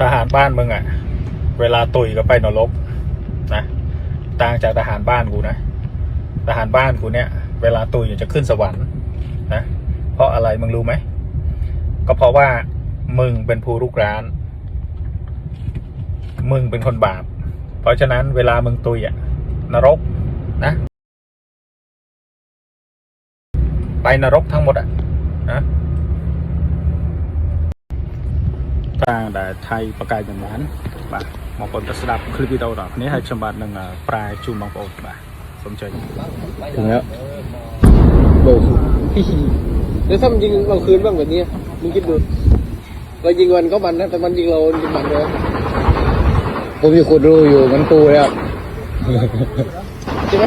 ทหารบ้านมึงอะเวลาตุยก็ไปนรกนะต่างจากทหารบ้านกูนะทหารบ้านกูเนี่ย เวลาตุยจะขึ้นสวรรค์นะเพราะอะไรมึงรู้ไหมก็เพราะว่ามึงเป็นผู้รุกราน มึงเป็นคนบาป เพราะฉะนั้นเวลามึงตุยอะนรกนะไปนรกทั้งหมดอะนะ តាងដែលថៃបកកាយចំណានបាទបងប្អូនទៅស្ដាប់คลิปវីដេអូរបស់គ្នាហើយខ្ញុំបាទនឹងប្រាយជូនបងប្អូนបាទសូមជើញ ถึงแล้วโบก แล้วถ้ามันยิงเราคืนบ้างแบบนี้มึงคิดดู เรายิงมันก็มันนะ แต่มันยิงเรายิงมันเลย ผมมีคนรู้อยู่มันกูแล้ว ใช่ไหม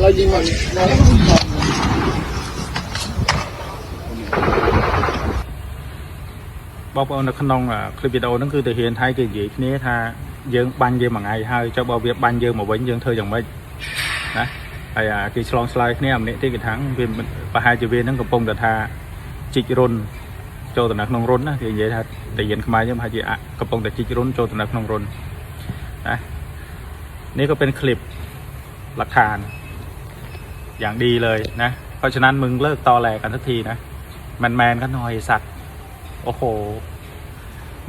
เรายิงมัน បងប្អូននៅក្នុងคลิปវីដេអូហ្នឹងគឺទៅហ៊ានថៃគេនិយាយគ្នាថាយើងបាញ់យើងមួយថ្ងៃហើយចុះបើវាបាញ់យើងមកវិញយើងធ្វើយ៉ាងម៉េចណាហើយអាគេឆ្លងឆ្លើយគ្នាម្នាក់ទៀតគេថាវាមិនប្រហែលជាវាហ្នឹងកំពុងតែថាជីករុនចូលទៅនៅក្នុងរុនណាគេនិយាយថាតាយានខ្មែរយើងប្រហែលជាអកំពុងតែជីករុនចូលទៅនៅក្នុងរុនណានេះក៏เป็นคลิปหลักฐาน อย่างดีเลยนะ เพราะฉะนั้นมึงเลิกตอแหลกันสักทีนะแมนแมนๆกันหน่อยสัตว์ โอ้โห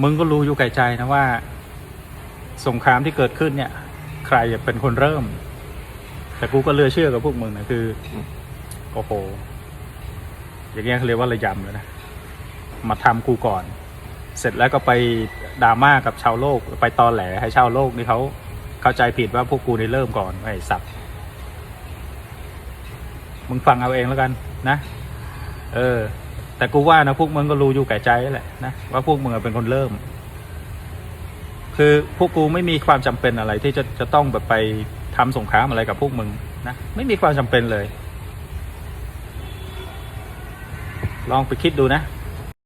มึงก็รู้อยู่ไกลใจนะว่า สงครามที่เกิดขึ้นเนี่ย ใครเป็นคนเริ่ม แต่กูก็เลือเชื่อกับพวกมึงนะคือ โอ้โห อย่างเงี้ยเขาเรียกว่าระยำเลยนะ มาทำกูก่อน เสร็จแล้วก็ไปดราม่ากับชาวโลก ไปตอแหลให้ชาวโลกนี่เขาเข้าใจผิดว่าพวกกูในเริ่มก่อนไอ้สัตว์มึงฟังเอาเองแล้วกันนะ เออ แต่กูว่านะพวกมึงก็รู้อยู่แก่ใจแหละนะว่าพวกมึงเป็นคนเริ่ม คือพวกกูไม่มีความจำเป็นอะไรที่จะจะต้องแบบไปทำสงครามอะไรกับพวกมึงนะไม่มีความจำเป็นเลย ลองไปคิดดูนะ